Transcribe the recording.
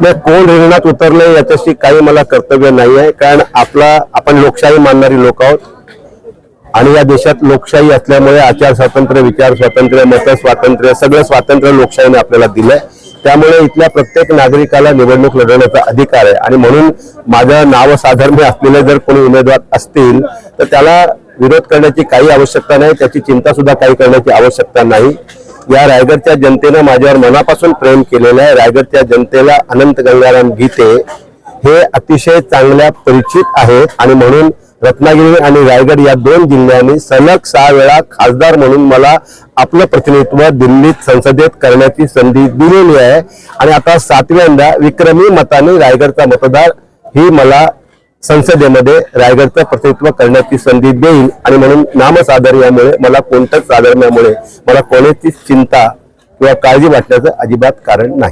नाही कोण रिंगणात उतरले याच्याशी काही मला कर्तव्य नाही आहे कारण आपला आपण लोकशाही मानणारी लोक आहोत. आणि या देशात लोकशाही असल्यामुळे आचार स्वातंत्र्य विचार स्वातंत्र्य मत स्वातंत्र्य सगळं स्वातंत्र्य लोकशाहीने आपल्याला दिलंय. त्यामुळे इथल्या प्रत्येक नागरिकाला निवडणूक लढवण्याचा अधिकार आहे. आणि म्हणून माझं नाव साधर्म्य असलेले जर कोणी उमेदवार असतील तर त्याला विरोध करण्याची काही आवश्यकता नाही. त्याची चिंता सुद्धा काही करण्याची आवश्यकता नाही. या रायगडच्या जनतेनं माझ्यावर मनापासून प्रेम केलेलं आहे. रायगडच्या जनतेला अनंत गंगाराम गीते हे अतिशय चांगल्या परिचित आहेत. आणि म्हणून रत्नागिरी आणि रायगड या दोन जिल्ह्यांनी सलग सहा वेळा खासदार म्हणून मला आपलं प्रतिनिधित्व दिल्लीत संसदेत करण्याची संधी दिलेली आहे. आणि आता सातव्यांदा विक्रमी मताने रायगडचा मतदार ही मला संसदेमध्ये रायगडचं प्रतिनिधित्व करण्याची संधी देईल आणि म्हणून नामसाधर्यामुळे मला कोणत्याच साधर्म्यामुळे मला कोणाचीच चिंता किंवा काळजी वाटण्याचं अजिबात कारण नाही.